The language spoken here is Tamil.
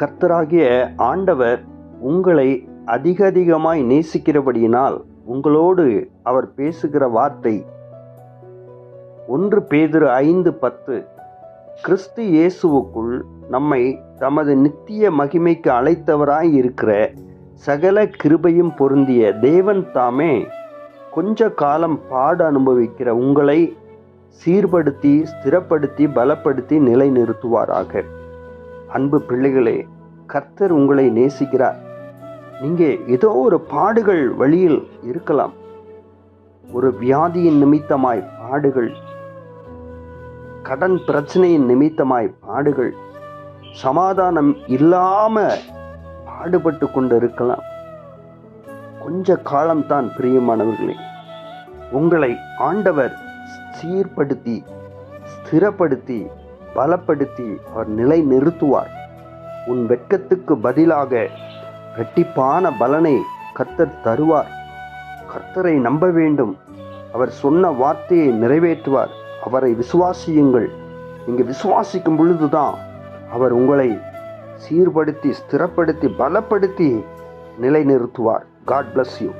கர்த்தராகிய ஆண்டவர் உங்களை அதிக அதிகமாய் நேசிக்கிறபடியினால் உங்களோடு அவர் பேசுகிற வார்த்தை ஒன்று பேதிரு ஐந்து பத்து. கிறிஸ்து இயேசுவுக்குள் நம்மை தமது நித்திய மகிமைக்கு அழைத்தவராய் இருக்கிற சகல கிருபையும் பொருந்திய தேவன் தாமே கொஞ்ச காலம் பாடு அனுபவிக்கிற உங்களை சீர்படுத்தி ஸ்திரப்படுத்தி பலப்படுத்தி நிலைநிறுத்துவாராக. அன்பு பிள்ளைகளே கர்த்தர் உங்களை நேசிக்கிறார். நீங்கள் ஏதோ ஒரு பாடுகள் வழியில் இருக்கலாம். ஒரு வியாதியின் நிமித்தமாய் பாடுகள் கடன் பிரச்சனையின் நிமித்தமாய் பாடுகள் சமாதானம் இல்லாம பாடுபட்டு கொண்டு இருக்கலாம் கொஞ்ச காலம்தான் பிரியமானவர்களே உங்களை ஆண்டவர் சீர்படுத்தி ஸ்திரப்படுத்தி பலப்படுத்தி அவர் நிலை நிறுத்துவார். உன் வெட்கத்துக்கு பதிலாக இரட்டிப்பான பலனை கர்த்தர் தருவார். கர்த்தரை நம்ப வேண்டும். அவர் சொன்ன வார்த்தையை நிறைவேற்றுவார். அவரை விசுவாசியுங்கள். நீங்கள் விசுவாசிக்கும் பொழுதுதான் அவர் உங்களை சீர்படுத்தி ஸ்திரப்படுத்தி பலப்படுத்தி நிலைநிறுத்துவார் காட் பிளஸ் யூ